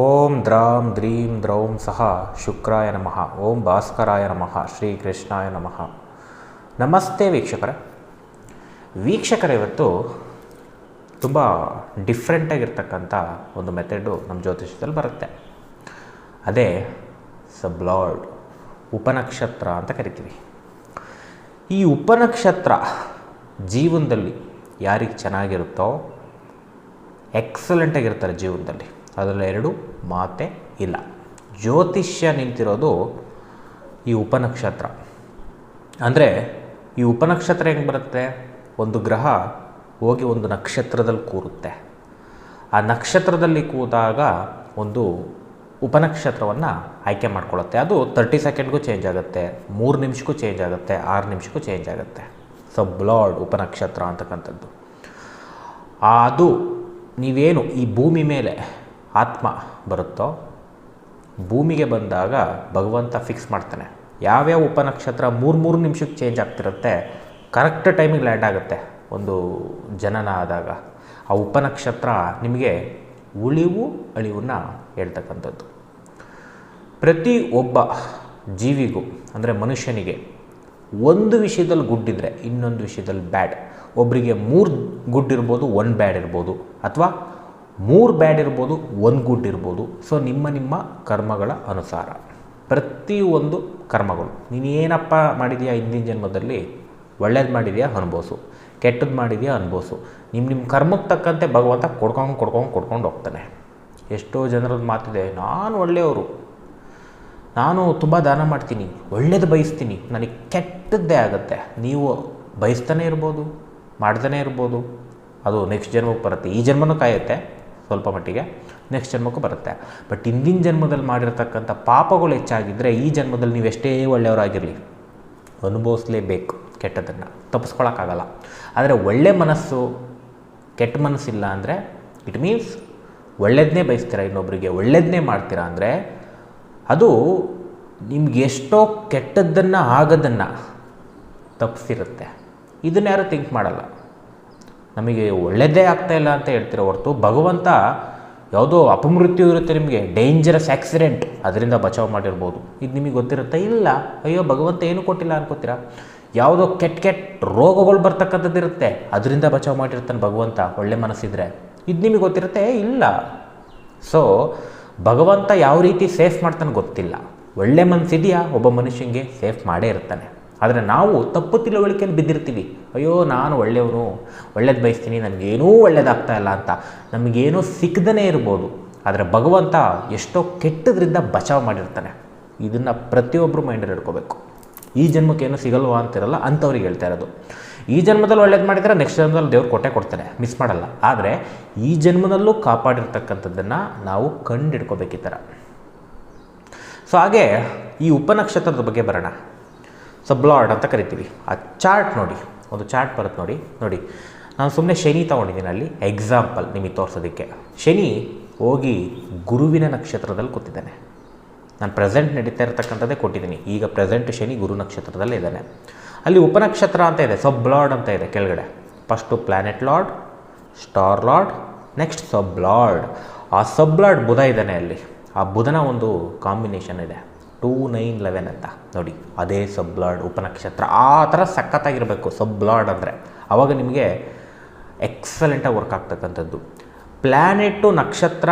ಓಂ ದ್ರಾಂ ದ್ರೀಂ ದ್ರೌಂ ಸಹ ಶುಕ್ರಾಯ ನಮಃ. ಓಂ ಭಾಸ್ಕರಾಯ ನಮಃ. ಶ್ರೀ ಕೃಷ್ಣಾಯ ನಮಃ. ನಮಸ್ತೆ ವೀಕ್ಷಕರ. ವೀಕ್ಷಕರ, ಇವತ್ತು ತುಂಬ ಡಿಫ್ರೆಂಟಾಗಿರ್ತಕ್ಕಂಥ ಒಂದು ಮೆಥಡು ನಮ್ಮ ಜ್ಯೋತಿಷ್ಯದಲ್ಲಿ ಬರುತ್ತೆ. ಅದೇ ಸಬ್ಲಾರ್ಡ್, ಉಪನಕ್ಷತ್ರ ಅಂತ ಕರಿತೀವಿ. ಈ ಉಪನಕ್ಷತ್ರ ಜೀವನದಲ್ಲಿ ಯಾರಿಗೆ ಚೆನ್ನಾಗಿರುತ್ತೋ ಎಕ್ಸಲೆಂಟಾಗಿರ್ತಾರೆ ಜೀವನದಲ್ಲಿ. ಅದರಲ್ಲಿ ಎರಡು ಮಾತೆ ಇಲ್ಲ. ಜ್ಯೋತಿಷ್ಯ ನಿಂತಿರೋದು ಈ ಉಪನಕ್ಷತ್ರ. ಅಂದರೆ ಈ ಉಪನಕ್ಷತ್ರ ಹೆಂಗೆ ಬರುತ್ತೆ? ಒಂದು ಗ್ರಹ ಹೋಗಿ ಒಂದು ನಕ್ಷತ್ರದಲ್ಲಿ ಕೂರುತ್ತೆ. ಆ ನಕ್ಷತ್ರದಲ್ಲಿ ಕೂತಾಗ ಒಂದು ಉಪನಕ್ಷತ್ರವನ್ನು ಆಯ್ಕೆ ಮಾಡ್ಕೊಳ್ಳುತ್ತೆ ಅದು ತರ್ಟಿ ಸೆಕೆಂಡ್ಗೂ ಚೇಂಜ್ ಆಗುತ್ತೆ, ಮೂರು ನಿಮಿಷಕ್ಕೂ ಚೇಂಜ್ ಆಗುತ್ತೆ, ಆರು ನಿಮಿಷಕ್ಕೂ ಚೇಂಜ್ ಆಗುತ್ತೆ. ಸೊ ಬ್ಲಾಡ್ ಉಪನಕ್ಷತ್ರ ಅಂತಕ್ಕಂಥದ್ದು. ಅದು ನೀವೇನು ಈ ಭೂಮಿ ಮೇಲೆ ಆತ್ಮ ಬರುತ್ತೋ, ಭೂಮಿಗೆ ಬಂದಾಗ ಭಗವಂತ ಫಿಕ್ಸ್ ಮಾಡ್ತಾನೆ. ಯಾವ್ಯಾವ ಉಪನಕ್ಷತ್ರ ಮೂರು ಮೂರು ನಿಮಿಷಕ್ಕೆ ಚೇಂಜ್ ಆಗ್ತಿರುತ್ತೆ ಕರೆಕ್ಟ್ ಟೈಮಿಗೆ ಲ್ಯಾಂಡ್ ಆಗುತ್ತೆ ಒಂದು ಜನನ ಆದಾಗ. ಆ ಉಪನಕ್ಷತ್ರ ನಿಮಗೆ ಉಳಿವು, ಅಳಿವನ್ನು ಹೇಳ್ತಕ್ಕಂಥದ್ದು. ಪ್ರತಿ ಒಬ್ಬ ಜೀವಿಗೂ, ಅಂದರೆ ಮನುಷ್ಯನಿಗೆ ಒಂದು ವಿಷಯದಲ್ಲಿ ಗುಡ್ ಇದ್ದರೆ ಇನ್ನೊಂದು ವಿಷಯದಲ್ಲಿ ಬ್ಯಾಡ್ ಒಬ್ಬರಿಗೆ ಮೂರು ಗುಡ್ ಇರ್ಬೋದು ಒನ್ ಬ್ಯಾಡ್ ಇರ್ಬೋದು. ಅಥವಾ ಮೂರು ಬ್ಯಾಡ್ ಇರ್ಬೋದು, ಒಂದು ಗುಡ್ ಇರ್ಬೋದು. ಸೊ ನಿಮ್ಮ ನಿಮ್ಮ ಕರ್ಮಗಳ ಅನುಸಾರ. ಪ್ರತಿಯೊಂದು ಕರ್ಮಗಳು. ನೀನೇನಪ್ಪ ಮಾಡಿದೆಯಾ ಹಿಂದಿನ ಜನ್ಮದಲ್ಲಿ? ಒಳ್ಳೇದು ಮಾಡಿದೆಯಾ? ಅನುಭವಿಸು ಕೆಟ್ಟದ್ದು ಮಾಡಿದೆಯಾ? ಅನುಭವಿಸು ನಿಮ್ಮ ನಿಮ್ಮ ಕರ್ಮಕ್ಕೆ ತಕ್ಕಂತೆ ಭಗವಂತ ಕೊಡ್ಕೊಂಡು ಕೊಡ್ಕೊಂಡು ಕೊಡ್ಕೊಂಡು ಹೋಗ್ತಾನೆ. ಎಷ್ಟೋ ಜನರದ್ದು ಮಾತಿದೆ, ನಾನು ಒಳ್ಳೆಯವರು. ನಾನು ತುಂಬ ದಾನ ಮಾಡ್ತೀನಿ. ಒಳ್ಳೇದು ಬಯಸ್ತೀನಿ. ನನಗೆ ಕೆಟ್ಟದ್ದೇ ಆಗುತ್ತೆ. ನೀವು ಬಯಸ್ತಾನೆ ಇರ್ಬೋದು, ಮಾಡ್ತಾನೆ ಇರ್ಬೋದು. ಅದು ನೆಕ್ಸ್ಟ್ ಜನ್ಮಕ್ಕೆ ಬರುತ್ತೆ. ಈ ಜನ್ಮನೂ ಕಾಯುತ್ತೆ. ಸ್ವಲ್ಪ ಮಟ್ಟಿಗೆ ನೆಕ್ಸ್ಟ್ ಜನ್ಮಕ್ಕೂ ಬರುತ್ತೆ. ಬಟ್ ಹಿಂದಿನ ಜನ್ಮದಲ್ಲಿ ಮಾಡಿರ್ತಕ್ಕಂಥ ಪಾಪಗಳು ಹೆಚ್ಚಾಗಿದ್ದರೆ ಈ ಜನ್ಮದಲ್ಲಿ ನೀವು ಎಷ್ಟೇ ಒಳ್ಳೆಯವರಾಗಿರಲಿ, ಅನುಭವಿಸಲೇಬೇಕು ಕೆಟ್ಟದನ್ನು ತಪ್ಪಿಸ್ಕೊಳಕ್ಕಾಗಲ್ಲ ಆದರೆ ಒಳ್ಳೆ ಮನಸ್ಸು, ಕೆಟ್ಟ ಮನಸ್ಸಿಲ್ಲ ಅಂದರೆ ಇಟ್ ಮೀನ್ಸ್ ಒಳ್ಳೆಯದನ್ನೇ ಬಯಸ್ತೀರಾ ಇನ್ನೊಬ್ಬರಿಗೆ ಒಳ್ಳೇದನ್ನೇ ಮಾಡ್ತೀರಾ ಅಂದರೆ ಅದು ನಿಮ್ಗೆ ಎಷ್ಟೋ ಕೆಟ್ಟದ್ದನ್ನು ಆಗೋದನ್ನು ತಪ್ಪಿಸಿರುತ್ತೆ ಇದನ್ನ ಯಾರು ಥಿಂಕ್ ಮಾಡಲ್ಲ. ನಮಗೆ ಒಳ್ಳೆಯದೇ ಆಗ್ತಾಯಿಲ್ಲ ಅಂತ ಹೇಳ್ತೀರ ಹೊರತು ಭಗವಂತ ಯಾವುದೋ ಅಪಮೃತ್ಯು ಇರುತ್ತೆ ನಿಮಗೆ ಡೇಂಜರಸ್ ಆಕ್ಸಿಡೆಂಟ್ ಅದರಿಂದ ಬಚಾವ್ ಮಾಡಿರ್ಬೋದು. ಇದು ನಿಮಗೆ ಗೊತ್ತಿರುತ್ತೆ? ಇಲ್ಲ. ಅಯ್ಯೋ, ಭಗವಂತ ಏನು ಕೊಟ್ಟಿಲ್ಲ ಅನ್ಕೋತೀರಾ? ಯಾವುದೋ ಕೆಟ್ಟ ಕೆಟ್ಟ ರೋಗಗಳು ಬರ್ತಕ್ಕಂಥದ್ದು ಇರುತ್ತೆ, ಅದರಿಂದ ಬಚಾವ್ ಮಾಡಿರ್ತಾನೆ ಭಗವಂತ, ಒಳ್ಳೆ ಮನಸ್ಸಿದ್ರೆ. ಇದು ನಿಮಗೆ ಗೊತ್ತಿರುತ್ತೆ? ಇಲ್ಲ. ಸೊ ಭಗವಂತ ಯಾವ ರೀತಿ ಸೇಫ್ ಮಾಡ್ತಾನೆ ಗೊತ್ತಿಲ್ಲ. ಒಳ್ಳೆ ಮನಸ್ಸಿದೆಯಾ? ಒಬ್ಬ ಮನುಷ್ಯನಿಗೆ ಸೇಫ್ ಮಾಡೇ ಇರ್ತಾನೆ. ಆದರೆ ನಾವು ತಪ್ಪು ತಿಳುವಳಿಕೆಯಲ್ಲಿ ಬಿದ್ದಿರ್ತೀವಿ. ಅಯ್ಯೋ, ನಾನು ಒಳ್ಳೆಯವನು, ಒಳ್ಳೇದು ಬಯಸ್ತೀನಿ, ನನಗೇನೂ ಒಳ್ಳೇದಾಗ್ತಾ ಇಲ್ಲ ಅಂತ. ನಮಗೇನೂ ಸಿಕ್ಕದೇ ಇರ್ಬೋದು, ಆದರೆ ಭಗವಂತ ಎಷ್ಟೋ ಕೆಟ್ಟದ್ರಿಂದ ಬಚಾವ್ ಮಾಡಿರ್ತಾನೆ. ಇದನ್ನು ಪ್ರತಿಯೊಬ್ಬರು ಮೈಂಡಲ್ಲಿ ಇಟ್ಕೋಬೇಕು. ಈ ಜನ್ಮಕ್ಕೆ ಏನೂ ಸಿಗಲ್ವಾ ಅಂತಿರಲ್ಲ, ಅಂಥವ್ರಿಗೆ ಹೇಳ್ತಾ ಇರೋದು. ಈ ಜನ್ಮದಲ್ಲಿ ಒಳ್ಳೇದು ಮಾಡಿದರೆ ನೆಕ್ಸ್ಟ್ ಜನ್ಮದಲ್ಲಿ ದೇವ್ರು ಕೊಟ್ಟೆ ಕೊಡ್ತಾನೆ ಮಿಸ್ ಮಾಡಲ್ಲ. ಆದರೆ ಈ ಜನ್ಮದಲ್ಲೂ ಕಾಪಾಡಿರ್ತಕ್ಕಂಥದ್ದನ್ನು ನಾವು ಕಂಡಿಡ್ಕೋಬೇಕು ಈ ಸೊ ಹಾಗೆ ಈ ಉಪನಕ್ಷತ್ರದ ಬಗ್ಗೆ ಬರೋಣ. ಸಬ್ಲಾರ್ಡ್ ಅಂತ ಕರಿತೀವಿ. ಆ ಚಾರ್ಟ್ ನೋಡಿ, ಒಂದು ಚಾರ್ಟ್ ಬರುತ್ತೆ ನೋಡಿ ನೋಡಿ. ನಾನು ಸುಮ್ಮನೆ ಶನಿ ತೊಗೊಂಡಿದ್ದೀನಿ ಅಲ್ಲಿ ಎಕ್ಸಾಂಪಲ್ ನಿಮಗೆ ತೋರಿಸೋದಕ್ಕೆ. ಶನಿ ಹೋಗಿ ಗುರುವಿನ ನಕ್ಷತ್ರದಲ್ಲಿ ಕೂತಿದ್ದಾನೆ. ನಾನು ಪ್ರೆಸೆಂಟ್ ನಡೀತಾ ಇರತಕ್ಕಂಥದ್ದೇ ಕೊಟ್ಟಿದ್ದೀನಿ. ಈಗ ಪ್ರೆಸೆಂಟ್ ಶನಿ ಗುರು ನಕ್ಷತ್ರದಲ್ಲಿ ಇದ್ದಾನೆ. ಅಲ್ಲಿ ಉಪನಕ್ಷತ್ರ ಅಂತ ಇದೆ ಸಬ್ ಲಾರ್ಡ್ ಅಂತ ಇದೆ ಕೆಳಗಡೆ. First planet lord star lord next sub lord ಆ ಸಬ್ ಲಾರ್ಡ್ ಬುಧ ಇದ್ದಾನೆ ಅಲ್ಲಿ. ಆ ಬುಧನ ಒಂದು ಕಾಂಬಿನೇಷನ್ ಇದೆ. ಟೂ ನೈನ್ ಲೆವೆನ್ ಅಂತ. ನೋಡಿ, ಅದೇ ಸಬ್ ಲಾರ್ಡ್ ಉಪನಕ್ಷತ್ರ, ಆ ಥರ ಸಖತ್ತಾಗಿರಬೇಕು. ಸಬ್ ಲಾರ್ಡ್ ಅಂದರೆ ಆವಾಗ ನಿಮಗೆ ಎಕ್ಸಲೆಂಟಾಗಿ ವರ್ಕ್ ಆಗ್ತಕ್ಕಂಥದ್ದು. ಪ್ಲ್ಯಾನೆಟ್ಟು ನಕ್ಷತ್ರ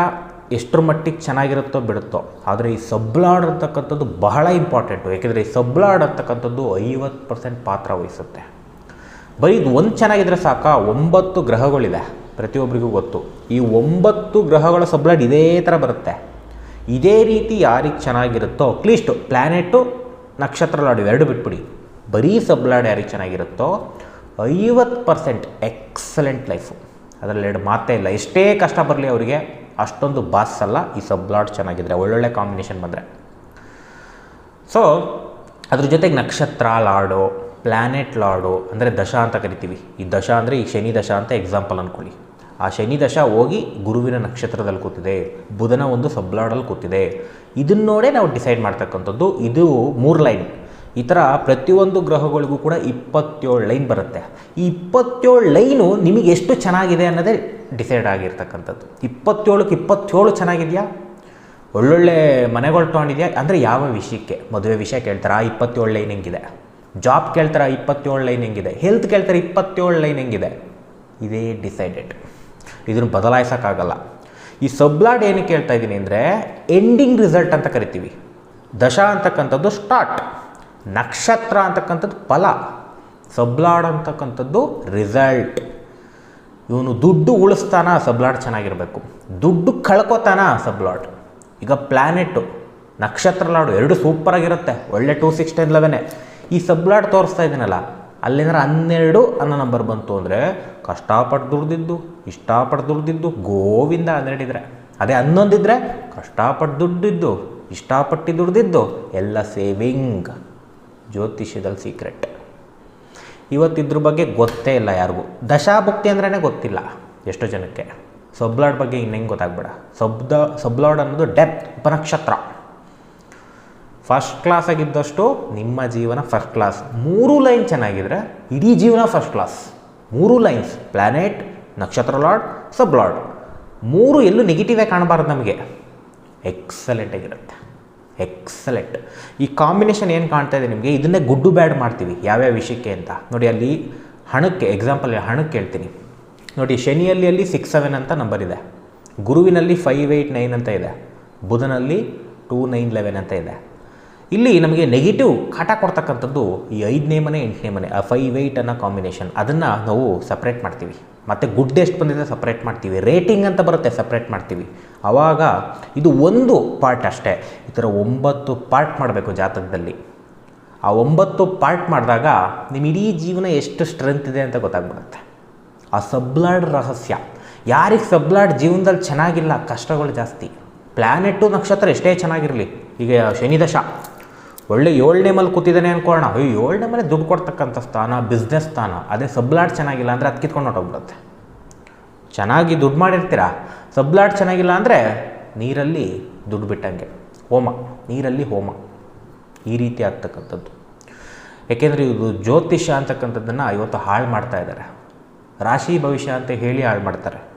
ಎಷ್ಟರ ಮಟ್ಟಿಗೆ ಚೆನ್ನಾಗಿರುತ್ತೋ ಬಿಡುತ್ತೋ, ಆದರೆ ಈ ಸಬ್ಲಾಡ್ ಅಂತಕ್ಕಂಥದ್ದು ಬಹಳ ಇಂಪಾರ್ಟೆಂಟು ಏಕೆಂದರೆ ಈ ಸಬ್ಲಾಡ್ ಅಂತಕ್ಕಂಥದ್ದು ಐವತ್ತು ಪರ್ಸೆಂಟ್ ಪಾತ್ರ ವಹಿಸುತ್ತೆ. ಬರೀ ಇದು ಒಂದು ಚೆನ್ನಾಗಿದ್ರೆ ಸಾಕ? ಒಂಬತ್ತು ಗ್ರಹಗಳಿದೆ ಪ್ರತಿಯೊಬ್ಬರಿಗೂ ಗೊತ್ತು. ಈ ಒಂಬತ್ತು ಗ್ರಹಗಳ ಸಬ್ಲಾಡ್ ಇದೇ ಥರ ಬರುತ್ತೆ. ಇದೇ ರೀತಿ ಯಾರಿಗೆ ಚೆನ್ನಾಗಿರುತ್ತೋ ಅಟ್ಲೀಸ್ಟು ಪ್ಲ್ಯಾನೆಟು ನಕ್ಷತ್ರ ಲಾಡು ಎರಡು ಬಿಟ್ಬಿಡಿ. ಬರೀ ಸಬ್ಲಾಡ್ ಯಾರಿಗೆ ಚೆನ್ನಾಗಿರುತ್ತೋ, ಐವತ್ತು ಪರ್ಸೆಂಟ್ ಎಕ್ಸಲೆಂಟ್ ಲೈಫು ಅದರಲ್ಲಿ ಎರಡು ಮಾತೇ ಇಲ್ಲ. ಎಷ್ಟೇ ಕಷ್ಟ ಬರಲಿ ಅವರಿಗೆ, ಅಷ್ಟೊಂದು ಬಾಸ್ ಅಲ್ಲ ಈ ಸಬ್ಲಾಡ್ ಚೆನ್ನಾಗಿದ್ರೆ, ಒಳ್ಳೊಳ್ಳೆ ಕಾಂಬಿನೇಷನ್ ಬಂದರೆ. ಸೊ ಅದ್ರ ಜೊತೆಗೆ ನಕ್ಷತ್ರ ಲಾಡು ಪ್ಲ್ಯಾನೆಟ್ ಲಾಡು, ಅಂದರೆ ದಶ ಅಂತ ಕರಿತೀವಿ. ಈ ದಶ ಅಂದರೆ ಈ ಶನಿ ದಶ ಅಂತ ಎಕ್ಸಾಂಪಲ್ ಅಂದ್ಕೊಳ್ಳಿ ಆ ಶನಿ ದಶ ಹೋಗಿ ಗುರುವಿನ ನಕ್ಷತ್ರದಲ್ಲಿ ಕೂತಿದೆ, ಬುಧನ ಒಂದು ಸಬ್ಲಾಡಲ್ಲಿ ಕೂತಿದೆ. ಇದನ್ನ ನೋಡೇ ನಾವು ಡಿಸೈಡ್ ಮಾಡ್ತಕ್ಕಂಥದ್ದು, ಇದು ಮೂರು ಲೈನ್. ಈ ಥರ ಪ್ರತಿಯೊಂದು ಗ್ರಹಗಳಿಗೂ ಕೂಡ ಇಪ್ಪತ್ತೇಳು ಲೈನ್ ಬರುತ್ತೆ. ಈ ಇಪ್ಪತ್ತೇಳು ಲೈನು ನಿಮಗೆ ಎಷ್ಟು ಚೆನ್ನಾಗಿದೆ ಅನ್ನೋದೇ ಡಿಸೈಡ್ ಆಗಿರ್ತಕ್ಕಂಥದ್ದು. ಇಪ್ಪತ್ತೇಳಕ್ಕೆ ಇಪ್ಪತ್ತೇಳು ಚೆನ್ನಾಗಿದೆಯಾ? ಒಳ್ಳೊಳ್ಳೆ ಮನೆಗಳು ತೊಗೊಂಡಿದೆಯಾ? ಅಂದರೆ ಯಾವ ವಿಷಯಕ್ಕೆ? ಮದುವೆ ವಿಷಯ ಕೇಳ್ತಾರೆ? ಆ ಇಪ್ಪತ್ತೇಳು ಲೈನ್ ಹೆಂಗಿದೆ? ಜಾಬ್ ಕೇಳ್ತಾರೆ? ಇಪ್ಪತ್ತೇಳು ಲೈನ್ ಹೆಂಗಿದೆ? ಹೆಲ್ತ್ ಕೇಳ್ತಾರೆ? ಇಪ್ಪತ್ತೇಳು ಲೈನ್ ಹೆಂಗಿದೆ? ಇದೇ ಡಿಸೈಡೆಡ್. ಇದನ್ನು ಬದಲಾಯಿಸೋಕ್ಕಾಗಲ್ಲ. ಈ ಸಬ್ಲಾಡ್ ಏನಕ್ಕೆ ಹೇಳ್ತಾ ಇದ್ದೀನಿ ಅಂದರೆ ಎಂಡಿಂಗ್ ರಿಸಲ್ಟ್ ಅಂತ ಕರಿತೀವಿ. ದಶ ಅಂತಕ್ಕಂಥದ್ದು ಸ್ಟಾರ್ಟ್ ನಕ್ಷತ್ರ ಅಂತಕ್ಕಂಥದ್ದು ಫಲ, ಸಬ್ಲಾಡ್ ಅಂತಕ್ಕಂಥದ್ದು ರಿಸಲ್ಟ್ ಇವನು ದುಡ್ಡು ಉಳಿಸ್ತಾನ, ಸಬ್ಲಾಡ್ ಚೆನ್ನಾಗಿರಬೇಕು. ದುಡ್ಡು ಕಳ್ಕೊತಾನ, ಸಬ್ಲಾಡ್. ಈಗ ಪ್ಲ್ಯಾನೆಟ್ಟು ನಕ್ಷತ್ರ ಲಾಡು ಎರಡು ಸೂಪರಾಗಿರುತ್ತೆ ಒಳ್ಳೆ ಟೂ ಸಿಕ್ಸ್ ಟೆನ್ ಲೆವೆನೇ ಈ ಸಬ್ಲಾಡ್ ತೋರಿಸ್ತಾ ಇದ್ದೀನಲ್ಲ ಅಲ್ಲೇನಾರ ಹನ್ನೆರಡು ಅನ್ನೋ ನಂಬರ್ ಬಂತು ಅಂದರೆ ಕಷ್ಟಪಟ್ಟು ದುಡ್ದಿದ್ದು, ಇಷ್ಟಪಟ್ಟು ದುಡ್ದಿದ್ದು, ಗೋವಿಂದ ಹನ್ನೆರಡಿದ್ರೆ ಅದೇ ಹನ್ನೊಂದಿದ್ರೆ ಕಷ್ಟಪಟ್ಟು ದುಡ್ಡಿದ್ದು ಇಷ್ಟಪಟ್ಟು ದುಡ್ದಿದ್ದು, ಎಲ್ಲ ಸೇವಿಂಗ್ ಜ್ಯೋತಿಷ್ಯದಲ್ಲಿ ಸೀಕ್ರೆಟ್ ಇವತ್ತು ಇದ್ರ ಬಗ್ಗೆ ಗೊತ್ತೇ ಇಲ್ಲ ಯಾರಿಗೂ. ದಶಾಭುಕ್ತಿ ಅಂದ್ರೇ ಗೊತ್ತಿಲ್ಲ ಎಷ್ಟೋ ಜನಕ್ಕೆ. ಸಬ್ಲಾಡ್ ಬಗ್ಗೆ ಇನ್ನೇನು ಗೊತ್ತಾಗ್ಬೇಡ. ಸಬ್ದ, ಸಬ್ಲಾಡ್ ಅನ್ನೋದು ಡೆಪ್ತ್ ಉಪನಕ್ಷತ್ರ. ಫಸ್ಟ್ ಕ್ಲಾಸ್ ಆಗಿದ್ದಷ್ಟು ನಿಮ್ಮ ಜೀವನ ಫಸ್ಟ್ ಕ್ಲಾಸ್ ಮೂರು ಲೈನ್ ಚೆನ್ನಾಗಿದ್ರೆ ಇಡೀ ಜೀವನ ಫಸ್ಟ್ ಕ್ಲಾಸ್ ಮೂರು ಲೈನ್ಸ್ ಪ್ಲ್ಯಾನೆಟ್ ನಕ್ಷತ್ರ ಲಾರ್ಡ್ ಸಬ್ ಲಾರ್ಡ್ ಮೂರು ಎಲ್ಲೂ ನೆಗೆಟಿವೇ ಕಾಣಬಾರ್ದು ನಮಗೆ. ಎಕ್ಸಲೆಂಟ್ ಆಗಿರುತ್ತೆ. ಎಕ್ಸಲೆಂಟ್ ಈ ಕಾಂಬಿನೇಷನ್ ಏನು ಕಾಣ್ತಾ ಇದೆ ನಿಮಗೆ? ಇದನ್ನೇ ಗುಡ್ಡು ಬ್ಯಾಡ್ ಮಾಡ್ತೀವಿ ಯಾವ್ಯಾವ ವಿಷಯಕ್ಕೆ ಅಂತ. ನೋಡಿ ಅಲ್ಲಿ ಹಣಕ್ಕೆ ಎಕ್ಸಾಂಪಲ್ ಹಣಕ್ಕೆ ಹೇಳ್ತೀನಿ. ನೋಡಿ, ಶನಿಯಲ್ಲಿ ಅಲ್ಲಿ ಸಿಕ್ಸ್ ಸೆವೆನ್ ಅಂತ ನಂಬರ್ ಇದೆ. ಗುರುವಿನಲ್ಲಿ ಫೈವ್ ಏಯ್ಟ್ ನೈನ್ ಅಂತ ಇದೆ. ಬುಧನಲ್ಲಿ ಟೂ ನೈನ್ ಲೆವೆನ್ ಅಂತ ಇದೆ. ಇಲ್ಲಿ ನಮಗೆ ನೆಗೆಟಿವ್ ಕಾಟ ಕೊಡ್ತಕ್ಕಂಥದ್ದು ಈ ಐದನೇ ಮನೆ, ಎಂಟನೇ ಮನೆ, ಆ ಫೈವ್ ಏಯ್ಟ್ ಅನ್ನೋ ಕಾಂಬಿನೇಷನ್ ಅದನ್ನು ನಾವು ಸಪ್ರೇಟ್ ಮಾಡ್ತೀವಿ. ಮತ್ತು ಗುಡ್ ಎಷ್ಟು ಬಂದಿದೆ ಸಪ್ರೇಟ್ ಮಾಡ್ತೀವಿ. ರೇಟಿಂಗ್ ಅಂತ ಬರುತ್ತೆ ಸಪ್ರೇಟ್ ಮಾಡ್ತೀವಿ. ಆವಾಗ ಇದು ಒಂದು ಪಾರ್ಟ್ ಅಷ್ಟೇ. ಈ ಥರ ಒಂಬತ್ತು ಪಾರ್ಟ್ ಮಾಡಬೇಕು ಜಾತಕದಲ್ಲಿ. ಆ ಒಂಬತ್ತು ಪಾರ್ಟ್ ಮಾಡಿದಾಗ ನಿಮ್ಮ ಇಡೀ ಜೀವನ ಎಷ್ಟು ಸ್ಟ್ರೆಂತ್ ಇದೆ ಅಂತ ಗೊತ್ತಾಗ್ಬಿಡುತ್ತೆ. ಆ ಸಬ್ಲಾಡ್ ರಹಸ್ಯ. ಯಾರಿಗೆ ಸಬ್ಲಾಡ್ ಜೀವನದಲ್ಲಿ ಚೆನ್ನಾಗಿಲ್ಲ? ಕಷ್ಟಗಳು ಜಾಸ್ತಿ. ಪ್ಲ್ಯಾನೆಟ್ಟು ನಕ್ಷತ್ರ ಎಷ್ಟೇ ಚೆನ್ನಾಗಿರಲಿ. ಈಗ ಶನಿ ದಶ ಒಳ್ಳೆ ಏಳನೇ ಮೇಲೆ ಕೂತಿದ್ದಾನೆ ಅನ್ಕೊಳ್ಳೋಣ. ಅಯ್ಯೋ, ಏಳನೇ ಮೇಲೆ ದುಡ್ಡು ಕೊಡ್ತಕ್ಕಂಥ ಸ್ಥಾನ ಬಿಸ್ನೆಸ್ ಸ್ಥಾನ, ಅದೇ ಸಬ್ಲಾಟ್ ಚೆನ್ನಾಗಿಲ್ಲ ಅಂದರೆ ಅದು ಕಿತ್ಕೊಂಡು ಹೊಟ್ಟೋಗ್ಬಿಡುತ್ತೆ ಚೆನ್ನಾಗಿ ದುಡ್ಡು ಮಾಡಿರ್ತೀರಾ? ಸಬ್ಲಾಟ್ ಚೆನ್ನಾಗಿಲ್ಲ ಅಂದರೆ ನೀರಲ್ಲಿ ದುಡ್ಡು ಬಿಟ್ಟಂಗೆ. ಹೋಮ, ನೀರಲ್ಲಿ ಹೋಮ. ಈ ರೀತಿ ಆಗ್ತಕ್ಕಂಥದ್ದು. ಏಕೆಂದರೆ ಇದು ಜ್ಯೋತಿಷ್ಯ ಅಂತಕ್ಕಂಥದ್ದನ್ನು ಇವತ್ತು ಹಾಳು ಮಾಡ್ತಾ ಇದ್ದಾರೆ. ರಾಶಿ ಭವಿಷ್ಯ ಅಂತ ಹೇಳಿ ಹಾಳು ಮಾಡ್ತಾರೆ.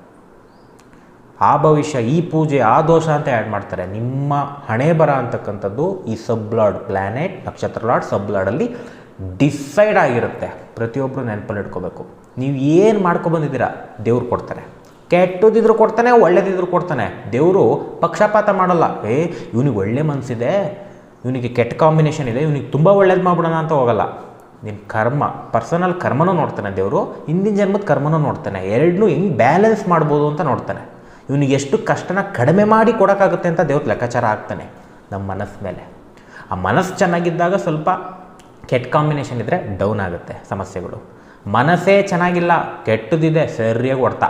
ಆ ಭವಿಷ್ಯ, ಈ ಪೂಜೆ, ಆ ದೋಷ ಅಂತ ಆ್ಯಡ್ ಮಾಡ್ತಾರೆ. ನಿಮ್ಮ ಹಣೆ ಬರ ಅಂತಕ್ಕಂಥದ್ದು ಈ ಸಬ್ಲಾಡ್ ಪ್ಲ್ಯಾನೆಟ್ ನಕ್ಷತ್ರ ಲಾಡ್ ಸಬ್ಲಾಡಲ್ಲಿ ಡಿಸೈಡ್ ಆಗಿರುತ್ತೆ. ಪ್ರತಿಯೊಬ್ಬರು ನೆನಪಲ್ಲಿ ಇಟ್ಕೋಬೇಕು. ನೀವು ಏನು ಮಾಡ್ಕೊಬಂದಿದ್ದೀರಾ ದೇವ್ರು ಕೊಡ್ತಾರೆ. ಕೆಟ್ಟದಿದ್ರು ಕೊಡ್ತಾನೆ, ಒಳ್ಳೇದಿದ್ರು ಕೊಡ್ತಾನೆ. ದೇವರು ಪಕ್ಷಪಾತ ಮಾಡಲ್ಲ. ಏ, ಇವನಿಗೆ ಒಳ್ಳೆ ಮನಸ್ಸಿದೆ ಇವನಿಗೆ ಕೆಟ್ಟ ಕಾಂಬಿನೇಷನ್ ಇದೆ, ಇವನಿಗೆ ತುಂಬ ಒಳ್ಳೇದು ಮಾಡ್ಬಿಡೋಣ ಅಂತ ಹೋಗಲ್ಲ. ನಿಮ್ಮ ಕರ್ಮ ಪರ್ಸನಲ್ ಕರ್ಮನೂ ನೋಡ್ತಾನೆ ದೇವರು, ಹಿಂದಿನ ಜನ್ಮದ ಕರ್ಮನೂ ನೋಡ್ತಾನೆ. ಎರಡನ್ನೂ ಹೆಂಗೆ ಬ್ಯಾಲೆನ್ಸ್ ಮಾಡ್ಬೋದು ಅಂತ ನೋಡ್ತಾನೆ. ಇವನಿಗೆ ಎಷ್ಟು ಕಷ್ಟನ ಕಡಿಮೆ ಮಾಡಿ ಕೊಡೋಕ್ಕಾಗುತ್ತೆ ಅಂತ ದೇವ್ರ ಲೆಕ್ಕಾಚಾರ ಆಗ್ತಾನೆ ನಮ್ಮ ಮನಸ್ಸು ಮೇಲೆ. ಆ ಮನಸ್ಸು ಚೆನ್ನಾಗಿದ್ದಾಗ ಸ್ವಲ್ಪ ಕೆಟ್ಟ ಕಾಂಬಿನೇಷನ್ ಇದ್ದರೆ ಡೌನ್ ಆಗುತ್ತೆ ಸಮಸ್ಯೆಗಳು. ಮನಸ್ಸೇ ಚೆನ್ನಾಗಿಲ್ಲ, ಕೆಟ್ಟದಿದೆ, ಸರಿಯಾಗಿ ಹೊಡ್ತಾ.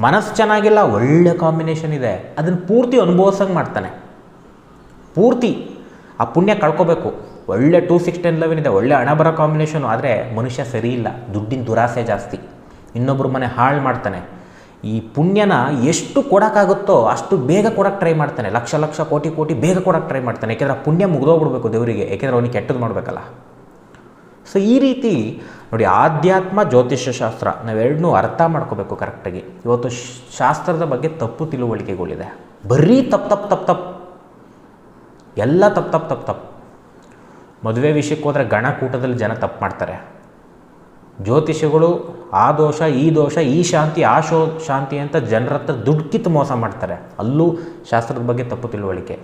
ಮನಸ್ಸು ಚೆನ್ನಾಗಿಲ್ಲ, ಒಳ್ಳೆ ಕಾಂಬಿನೇಷನ್ ಇದೆ. ಅದನ್ನು ಪೂರ್ತಿ ಅನುಭವಿಸಂಗೆ ಮಾಡ್ತಾನೆ. ಪೂರ್ತಿ. ಆ ಪುಣ್ಯ ಕಳ್ಕೋಬೇಕು. ಒಳ್ಳೆ ಟೂ ಸಿಕ್ಸ್ ಟೆನ್ ಲೆವೆನ್ ಇದೆ, ಒಳ್ಳೆ ಹಣ ಬರೋ ಕಾಂಬಿನೇಷನು ಆದರೆ ಮನುಷ್ಯ ಸರಿ ಇಲ್ಲ, ದುಡ್ಡಿನ ದುರಾಸೆ ಜಾಸ್ತಿ. ಇನ್ನೊಬ್ಬರು ಮನೆ ಹಾಳು ಮಾಡ್ತಾನೆ. ಈ ಪುಣ್ಯನ ಎಷ್ಟು ಕೊಡೋಕ್ಕಾಗುತ್ತೋ ಅಷ್ಟು ಬೇಗ ಕೊಡೋಕ್ಕೆ ಟ್ರೈ ಮಾಡ್ತಾನೆ. ಲಕ್ಷ ಲಕ್ಷ ಕೋಟಿ ಕೋಟಿ ಬೇಗ ಕೊಡೋಕ್ಕೆ ಟ್ರೈ ಮಾಡ್ತಾನೆ. ಯಾಕೆಂದರೆ ಆ ಪುಣ್ಯ ಮುಗಿದೋಗ್ಬಿಡ್ಬೇಕು ದೇವರಿಗೆ. ಯಾಕೆಂದರೆ ಅವನಿಗೆ ಕೆಟ್ಟದ್ದು ಮಾಡಬೇಕಲ್ಲ. ಸೊ ಈ ರೀತಿ ನೋಡಿ ಆಧ್ಯಾತ್ಮ ಜ್ಯೋತಿಷ್ಯ ಶಾಸ್ತ್ರ ನಾವೆರಡನ್ನೂ ಅರ್ಥ ಮಾಡ್ಕೋಬೇಕು ಕರೆಕ್ಟಾಗಿ ಇವತ್ತು ಶಾಸ್ತ್ರದ ಬಗ್ಗೆ ತಪ್ಪು ತಿಳುವಳಿಕೆಗಳಿದೆ. ಬರೀ ತಪ್ಪು ತಪ್ಪು ತಪ್ಪು ತಪ್ಪು ಎಲ್ಲ ತಪ್ಪು ತಪ್ಪು ತಪ್ಪು ತಪ್ಪು ಮದುವೆ ವಿಷಯಕ್ಕೆ ಹೋದರೆ ಗಣಕೂಟದಲ್ಲಿ ಜನ ತಪ್ಪು ಮಾಡ್ತಾರೆ. ಜ್ಯೋತಿಷಿಗಳು, ಆ ದೋಷ, ಈ ದೋಷ, ಈ ಶಾಂತಿ, ಆ ಶೋ ಶಾಂತಿ ಅಂತ ಜನರ ಹತ್ರ ದುಡ್ಡು ಕಿತ್ತು ಮೋಸ ಮಾಡ್ತಾರೆ. ಅಲ್ಲೂ ಶಾಸ್ತ್ರದ ಬಗ್ಗೆ ತಪ್ಪು ತಿಳುವಳಿಕೆ.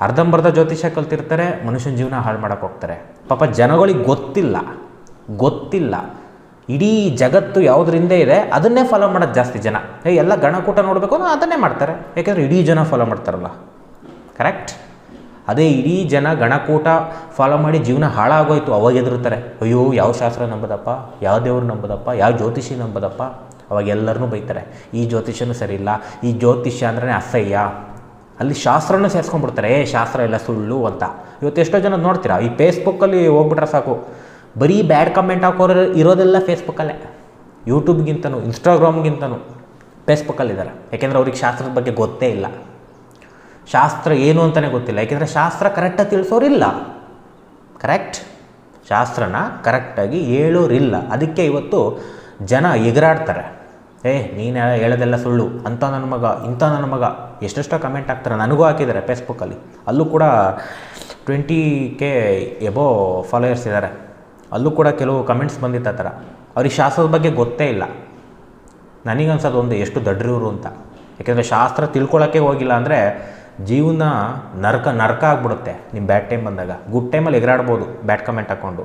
ಅರ್ಧಂಬರ್ಧ ಜ್ಯೋತಿಷ ಕಲ್ತಿರ್ತಾರೆ, ಮನುಷ್ಯನ ಜೀವನ ಹಾಳು ಮಾಡೋಕೆ ಹೋಗ್ತಾರೆ. ಪಾಪ ಜನಗಳಿಗೆ ಗೊತ್ತಿಲ್ಲ ಗೊತ್ತಿಲ್ಲ. ಇಡೀ ಜಗತ್ತು ಯಾವುದರಿಂದ ಇದೆ, ಅದನ್ನೇ ಫಾಲೋ ಮಾಡೋದು ಜಾಸ್ತಿ ಜನ. ಎಲ್ಲ ಗಣಕೂಟ ನೋಡಬೇಕು ಅದನ್ನೇ ಮಾಡ್ತಾರೆ. ಯಾಕೆಂದರೆ ಇಡೀ ಜನ ಫಾಲೋ ಮಾಡ್ತಾರಲ್ಲ. ಕರೆಕ್ಟ್ ಅದೇ ಇಡೀ ಜನ ಗಣಕೂಟ ಫಾಲೋ ಮಾಡಿ ಜೀವನ ಹಾಳಾಗೋಯ್ತು, ಅವಾಗ ಎದುರುತ್ತಾರೆ ಅಯ್ಯೋ, ಯಾವ ಶಾಸ್ತ್ರ ನಂಬದಪ್ಪ? ಯಾವ ದೇವ್ರು ನಂಬದಪ್ಪ? ಯಾವ ಜ್ಯೋತಿಷಿ ನಂಬದಪ್ಪ? ಅವಾಗ ಎಲ್ಲರನ್ನೂ ಬೈತಾರೆ, ಈ ಜ್ಯೋತಿಷ್ಯನೂ ಸರಿ ಇಲ್ಲ, ಈ ಜ್ಯೋತಿಷ್ಯ ಅಂದ್ರೆ ಅಸಹ್ಯ. ಅಲ್ಲಿ ಶಾಸ್ತ್ರನೂ ಸೇರಿಸ್ಕೊಂಡ್ಬಿಡ್ತಾರೆ, ಏ, ಶಾಸ್ತ್ರ ಇಲ್ಲ ಸುಳ್ಳು ಅಂತ. ಇವತ್ತು ಎಷ್ಟೋ ಜನ ನೋಡ್ತೀರಾ, ಈ ಫೇಸ್ಬುಕ್ಕಲ್ಲಿ ಹೋಗ್ಬಿಟ್ರೆ ಸಾಕು. ಬರೀ ಬ್ಯಾಡ್ ಕಮೆಂಟ್ ಹಾಕೋರು ಇರೋದೆಲ್ಲ ಫೇಸ್ಬುಕ್ಕಲ್ಲೇ ಯೂಟ್ಯೂಬ್ಗಿಂತನೂ ಇನ್ಸ್ಟಾಗ್ರಾಮ್ಗಿಂತನೂ ಫೇಸ್ಬುಕ್ಕಲ್ಲಿದ್ದಾರೆ ಯಾಕೆಂದರೆ ಅವ್ರಿಗೆ ಶಾಸ್ತ್ರದ ಬಗ್ಗೆ ಗೊತ್ತೇ ಇಲ್ಲ. ಶಾಸ್ತ್ರ ಏನು ಅಂತಲೇ ಗೊತ್ತಿಲ್ಲ. ಯಾಕೆಂದರೆ ಶಾಸ್ತ್ರ ಕರೆಕ್ಟಾಗಿ ತಿಳಿಸೋರಿಲ್ಲ. ಕರೆಕ್ಟ್ ಶಾಸ್ತ್ರನ ಕರೆಕ್ಟಾಗಿ ಹೇಳೋರಿಲ್ಲ. ಅದಕ್ಕೆ ಇವತ್ತು ಜನ ಎಗರಾಡ್ತಾರೆ. ಏ, ನೀನು ಹೇಳೋದೆಲ್ಲ ಸುಳ್ಳು. ಅಂಥ ನನ್ನ ಮಗ, ಇಂಥ ನನ್ನ ಮಗ. ಎಷ್ಟೆಷ್ಟೋ ಕಮೆಂಟ್ ಹಾಕ್ತಾರೆ. ನನಗೂ ಹಾಕಿದ್ದಾರೆ ಫೇಸ್ಬುಕ್ಕಲ್ಲಿ ಅಲ್ಲೂ. ಕೂಡ ಟ್ವೆಂಟಿ ಕೆ ಎಬೋ ಫಾಲೋಯರ್ಸ್ ಇದ್ದಾರೆ. ಅಲ್ಲೂ ಕೂಡ ಕೆಲವು ಕಮೆಂಟ್ಸ್ ಬಂದಿತ್ತು ಆ ಥರ. ಅವ್ರಿಗೆ ಶಾಸ್ತ್ರದ ಬಗ್ಗೆ ಗೊತ್ತೇ ಇಲ್ಲ. ನನಗನ್ಸೋದು ಒಂದು ಎಷ್ಟು ದಡ್ರಿವ್ರು ಅಂತ. ಯಾಕೆಂದರೆ ಶಾಸ್ತ್ರ ತಿಳ್ಕೊಳ್ಳೋಕ್ಕೆ ಹೋಗಿಲ್ಲ ಅಂದರೆ ಜೀವನ ನರಕ ನರಕ ಆಗ್ಬಿಡುತ್ತೆ. ನಿಮ್ಮ ಬ್ಯಾಡ್ ಟೈಮ್ ಬಂದಾಗ. ಗುಡ್ ಟೈಮಲ್ಲಿ ಎಗರಾಡ್ಬೋದು ಬ್ಯಾಡ್ ಕಮೆಂಟ್ ಹಾಕ್ಕೊಂಡು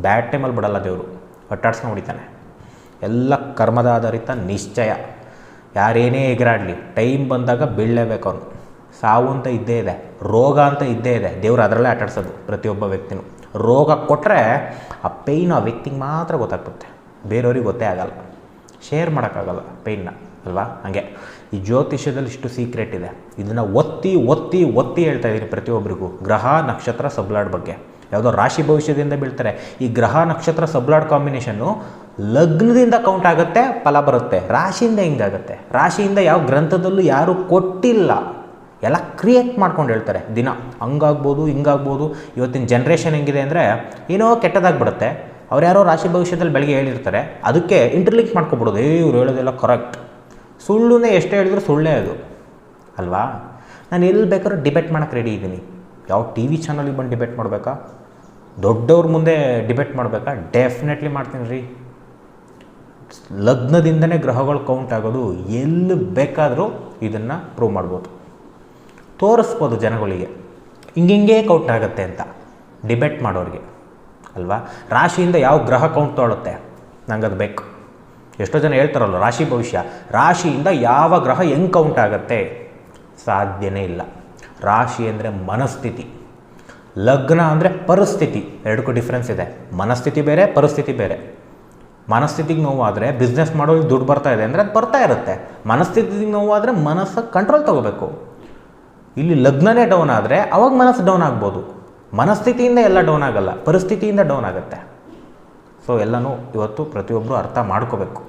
ಬ್ಯಾಡ್ ಟೈಮಲ್ಲಿ ಬಿಡಲ್ಲ ದೇವರು. ಹೊಟ್ಟಾಡ್ಸ್ಕೊಂಡು ಹೊಡಿತಾನೆ. ಎಲ್ಲ ಕರ್ಮದ ಆಧಾರಿತ ನಿಶ್ಚಯ. ಯಾರೇನೇ ಎಗರಾಡಲಿ ಟೈಮ್ ಬಂದಾಗ ಬೀಳಲೇಬೇಕು ಅವನು. ಸಾವು ಅಂತ ಇದ್ದೇ ಇದೆ, ರೋಗ ಅಂತ ಇದ್ದೇ ಇದೆ. ದೇವರು ಅದರಲ್ಲೇ ಆಟಾಡ್ಸೋದು ಪ್ರತಿಯೊಬ್ಬ ವ್ಯಕ್ತಿನೂ. ರೋಗ ಕೊಟ್ಟರೆ ಆ ಪೇಯ್ನು ಆ ವ್ಯಕ್ತಿಗೆ ಮಾತ್ರ ಗೊತ್ತಾಗ್ಬಿಡುತ್ತೆ. ಬೇರೆಯವ್ರಿಗೆ ಗೊತ್ತೇ ಆಗಲ್ಲ. ಶೇರ್ ಮಾಡೋಕ್ಕಾಗಲ್ಲ ಪೇಯ್ನ ಅಲ್ವಾ? ಹಾಗೆ. ಈ ಜ್ಯೋತಿಷ್ಯದಲ್ಲಿ ಇಷ್ಟು ಸೀಕ್ರೆಟ್ ಇದೆ. ಇದನ್ನು ಒತ್ತಿ ಒತ್ತಿ ಒತ್ತಿ ಹೇಳ್ತಾ ಇದ್ದೀನಿ ಪ್ರತಿಯೊಬ್ಬರಿಗೂ ಗ್ರಹ, ನಕ್ಷತ್ರ, ಸಬ್ಲಾಡ್ ಬಗ್ಗೆ. ಯಾವುದೋ ರಾಶಿ ಭವಿಷ್ಯದಿಂದ ಬೀಳ್ತಾರೆ. ಈ ಗ್ರಹ, ನಕ್ಷತ್ರ, ಸಬ್ಲಾಡ್ ಕಾಂಬಿನೇಷನ್ನು ಲಗ್ನದಿಂದ ಕೌಂಟ್ ಆಗುತ್ತೆ, ಫಲ ಬರುತ್ತೆ. ರಾಶಿಯಿಂದ ಹಿಂಗಾಗುತ್ತೆ? ರಾಶಿಯಿಂದ ಯಾವ ಗ್ರಂಥದಲ್ಲೂ ಯಾರೂ ಕೊಟ್ಟಿಲ್ಲ. ಎಲ್ಲ ಕ್ರಿಯೇಟ್ ಮಾಡ್ಕೊಂಡು ಹೇಳ್ತಾರೆ. ದಿನ ಹಂಗಾಗ್ಬೋದು, ಹಿಂಗಾಗ್ಬೋದು. ಇವತ್ತಿನ ಜನ್ರೇಷನ್ ಹೆಂಗಿದೆ ಅಂದರೆ ಏನೋ ಕೆಟ್ಟದಾಗ್ಬಿಡುತ್ತೆ. ಅವ್ರು ಯಾರೋ ರಾಶಿ ಭವಿಷ್ಯದಲ್ಲಿ ಬೆಳಗ್ಗೆ ಹೇಳಿರ್ತಾರೆ. ಅದಕ್ಕೆ ಇಂಟರ್ಲಿಂಕ್ ಮಾಡ್ಕೊಬಿಡೋದು. ಏ, ಇವ್ರು ಹೇಳೋದೆಲ್ಲ ಕರೆಕ್ಟ್ ಸುಳ್ಳುನೇ ಎಷ್ಟು ಹೇಳಿದ್ರು ಸುಳ್ಳೇ ಅದು. ಅಲ್ವಾ? ನಾನು ಎಲ್ಲಿ ಬೇಕಾದ್ರೂ ಡಿಬೇಟ್ ಮಾಡೋಕ್ಕೆ ರೆಡಿ ಇದ್ದೀನಿ. ಯಾವ ಟಿ ವಿ ಚಾನಲಿಗೆ ಬಂದು ಡಿಬೇಟ್ ಮಾಡಬೇಕಾ? ದೊಡ್ಡವ್ರ ಮುಂದೆ ಡಿಬೇಟ್ ಮಾಡಬೇಕಾ? ಡೆಫಿನೆಟ್ಲಿ ಮಾಡ್ತೀನಿ ರೀ. ಲಗ್ನದಿಂದನೇ ಗ್ರಹಗಳು ಕೌಂಟ್ ಆಗೋದು ಎಲ್ಲಿ ಬೇಕಾದರೂ ಇದನ್ನು ಪ್ರೂವ್ ಮಾಡ್ಬೋದು. ತೋರಿಸ್ಬೋದು ಜನಗಳಿಗೆ. ಹಿಂಗಿಂಗೆ ಕೌಂಟ್ ಆಗುತ್ತೆ ಅಂತ ಡಿಬೇಟ್ ಮಾಡೋರಿಗೆ. ಅಲ್ವಾ? ರಾಶಿಯಿಂದ ಯಾವ ಗ್ರಹ ಕೌಂಟ್ ತೊಗೊಳುತ್ತೆ? ನಂಗೆ ಅದು ಬೇಕು. ಎಷ್ಟೋ ಜನ ಹೇಳ್ತಾರಲ್ಲ ರಾಶಿ ಭವಿಷ್ಯ. ರಾಶಿಯಿಂದ ಯಾವ ಗ್ರಹ ಹೆಂಗೆ ಕೌಂಟ್ ಆಗುತ್ತೆ? ಸಾಧ್ಯನೇ ಇಲ್ಲ. ರಾಶಿ ಅಂದರೆ ಮನಸ್ಥಿತಿ. ಲಗ್ನ ಅಂದರೆ ಪರಿಸ್ಥಿತಿ. ಎರಡಕ್ಕೂ ಡಿಫ್ರೆನ್ಸ್ ಇದೆ. ಮನಸ್ಥಿತಿ ಬೇರೆ, ಪರಿಸ್ಥಿತಿ ಬೇರೆ. ಮನಸ್ಥಿತಿಗೆ ನೋವಾದರೆ ಬಿಸ್ನೆಸ್ ಮಾಡೋದು ದುಡ್ಡು ಬರ್ತಾ ಇದೆ ಅಂದರೆ ಅದು ಬರ್ತಾ ಇರುತ್ತೆ. ಮನಸ್ಥಿತಿಗೆ ನೋವಾದರೆ ಮನಸ್ಸು ಕಂಟ್ರೋಲ್ ತೊಗೋಬೇಕು. ಇಲ್ಲಿ ಲಗ್ನನೇ ಡೌನ್ ಆದರೆ ಅವಾಗ ಮನಸ್ಸು ಡೌನ್ ಆಗ್ಬೋದು. ಮನಸ್ಥಿತಿಯಿಂದ ಎಲ್ಲ ಡೌನ್ ಆಗಲ್ಲ. ಪರಿಸ್ಥಿತಿಯಿಂದ ಡೌನ್ ಆಗುತ್ತೆ. ಸೊ ಎಲ್ಲನೂ ಇವತ್ತು ಪ್ರತಿಯೊಬ್ಬರು ಅರ್ಥ ಮಾಡ್ಕೋಬೇಕು.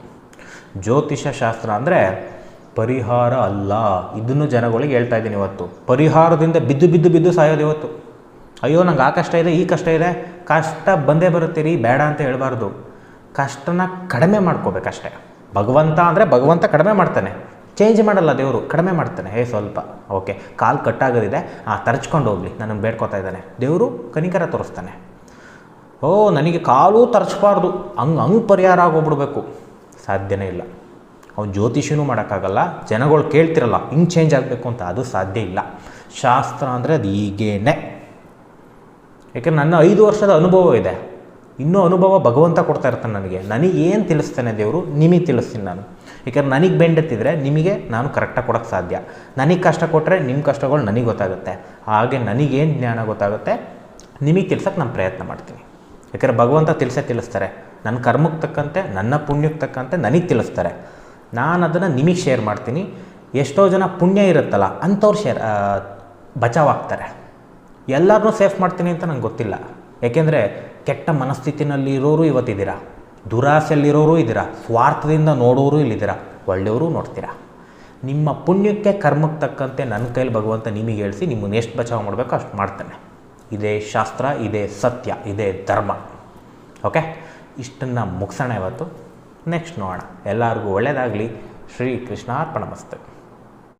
ಜ್ಯೋತಿಷ್ಯ ಶಾಸ್ತ್ರ ಅಂದರೆ ಪರಿಹಾರ ಅಲ್ಲ. ಇದನ್ನು ಜನಗಳಿಗೆ ಹೇಳ್ತಾ ಇದ್ದೀನಿ ಇವತ್ತು. ಪರಿಹಾರದಿಂದ ಬಿದ್ದು ಬಿದ್ದು ಬಿದ್ದು ಸಾಯೋದು ಇವತ್ತು. ಅಯ್ಯೋ, ನಂಗೆ ಆ ಕಷ್ಟ ಇದೆ, ಈ ಕಷ್ಟ ಇದೆ. ಕಷ್ಟ ಬಂದೇ ಬರುತ್ತೀರಿ ಬೇಡ ಅಂತ ಹೇಳಬಾರ್ದು. ಕಷ್ಟನ ಕಡಿಮೆ ಮಾಡ್ಕೋಬೇಕಷ್ಟೆ. ಭಗವಂತ ಅಂದರೆ ಭಗವಂತ ಕಡಿಮೆ ಮಾಡ್ತಾನೆ. ಚೇಂಜ್ ಮಾಡಲ್ಲ ದೇವರು, ಕಡಿಮೆ ಮಾಡ್ತಾನೆ. ಹೇ ಸ್ವಲ್ಪ. ಓಕೆ ಕಾಲು ಕಟ್ಟಾಗೋದಿದೆ ಆ, ತರ್ಚ್ಕೊಂಡು ಹೋಗಲಿ. ನನಗೆ ಬೇಡ್ಕೋತಾ ಇದ್ದಾನೆ. ದೇವರು ಕನಿಕರ ತೋರಿಸ್ತಾನೆ. ಓ, ನನಗೆ ಕಾಲು ತರಿಸ್ಬಾರ್ದು ಹಂಗೆ ಹಂಗೆ ಪರಿಹಾರ ಆಗೋಗ್ಬಿಡ್ಬೇಕು ಸಾಧ್ಯನೇ ಇಲ್ಲ. ಅವ್ನು ಜ್ಯೋತಿಷಿನೂ ಮಾಡೋಕ್ಕಾಗಲ್ಲ. ಜನಗಳು ಕೇಳ್ತಿರಲ್ಲ, ಹಿಂಗೆ ಚೇಂಜ್ ಆಗಬೇಕು ಅಂತ ಅದು ಸಾಧ್ಯ ಇಲ್ಲ. ಶಾಸ್ತ್ರ ಅಂದರೆ ಅದು ಹೀಗೇನೆ ಯಾಕೆಂದ್ರೆ ನನ್ನ ಐದು ವರ್ಷದ ಅನುಭವ ಇದೆ. ಇನ್ನೂ ಅನುಭವ ಭಗವಂತ ಕೊಡ್ತಾ ಇರ್ತಾನೆ ನನಗೆ. ನನಗೆ ಏನು ತಿಳಿಸ್ತಾನೆ ದೇವರು? ನಿಮಗೆ ತಿಳಿಸ್ತೀನಿ ನಾನು. ಯಾಕಂದ್ರೆ ನನಗೆ ಬೆಂಡೆತ್ತಿದ್ರೆ ನಿಮಗೆ ನಾನು ಕರೆಕ್ಟಾಗಿ ಕೊಡೋಕ್ಕೆ ಸಾಧ್ಯ. ನನಗೆ ಕಷ್ಟ ಕೊಟ್ಟರೆ ನಿಮ್ಮ ಕಷ್ಟಗಳು ನನಗೆ ಗೊತ್ತಾಗುತ್ತೆ. ಹಾಗೆ ನನಗೇನು ಜ್ಞಾನ ಗೊತ್ತಾಗುತ್ತೆ, ನಿಮಗೆ ತಿಳ್ಸೋಕ್ಕೆ ನಾನು ಪ್ರಯತ್ನ ಮಾಡ್ತೀನಿ. ಯಾಕಂದರೆ ಭಗವಂತ ತಿಳಿಸೇ ತಿಳಿಸ್ತಾರೆ. ನನ್ನ ಕರ್ಮಕ್ಕೆ ತಕ್ಕಂತೆ, ನನ್ನ ಪುಣ್ಯಕ್ಕೆ ತಕ್ಕಂತೆ ನನಗೆ ತಿಳಿಸ್ತಾರೆ. ನಾನು ಅದನ್ನು ನಿಮಗೆ ಶೇರ್ ಮಾಡ್ತೀನಿ. ಎಷ್ಟೋ ಜನ ಪುಣ್ಯ ಇರುತ್ತಲ್ಲ, ಅಂಥವ್ರು ಶೇರ್ ಬಚಾವಾಗ್ತಾರೆ. ಎಲ್ಲರನ್ನೂ ಸೇಫ್ ಮಾಡ್ತೀನಿ ಅಂತ ನಂಗೆ ಗೊತ್ತಿಲ್ಲ. ಏಕೆಂದರೆ ಕೆಟ್ಟ ಮನಸ್ಥಿತಿನಲ್ಲಿ ಇರೋರು ಇವತ್ತಿದ್ದೀರಾ? ದುರಾಸೆಯಲ್ಲಿರೋರು ಇದ್ದೀರಾ ಸ್ವಾರ್ಥದಿಂದ ನೋಡೋರು ಇಲ್ಲಿದ್ದೀರಾ? ಒಳ್ಳೆಯವರು ನೋಡ್ತೀರಾ? ನಿಮ್ಮ ಪುಣ್ಯಕ್ಕೆ ಕರ್ಮಕ್ಕೆ ತಕ್ಕಂತೆ ನನ್ನ ಕೈಲಿ ಭಗವಂತ ನಿಮಗೆ ಹೇಳಿಸಿ ನಿಮ್ಮನ್ನು ಎಷ್ಟು ಬಚಾವ್ ಮಾಡಬೇಕು ಅಷ್ಟು ಮಾಡ್ತಾನೆ. ಇದೇ ಶಾಸ್ತ್ರ, ಇದೇ ಸತ್ಯ, ಇದೇ ಧರ್ಮ. ಓಕೆ? ಇಷ್ಟನ್ನು ಮುಗಿಸೋಣ ಇವತ್ತು. ನೆಕ್ಸ್ಟ್ ನೋಡೋಣ. ಎಲ್ಲರಿಗೂ ಒಳ್ಳೆಯದಾಗಲಿ ಶ್ರೀ ಕೃಷ್ಣಾರ್ಪಣ ಮಸ್ತು.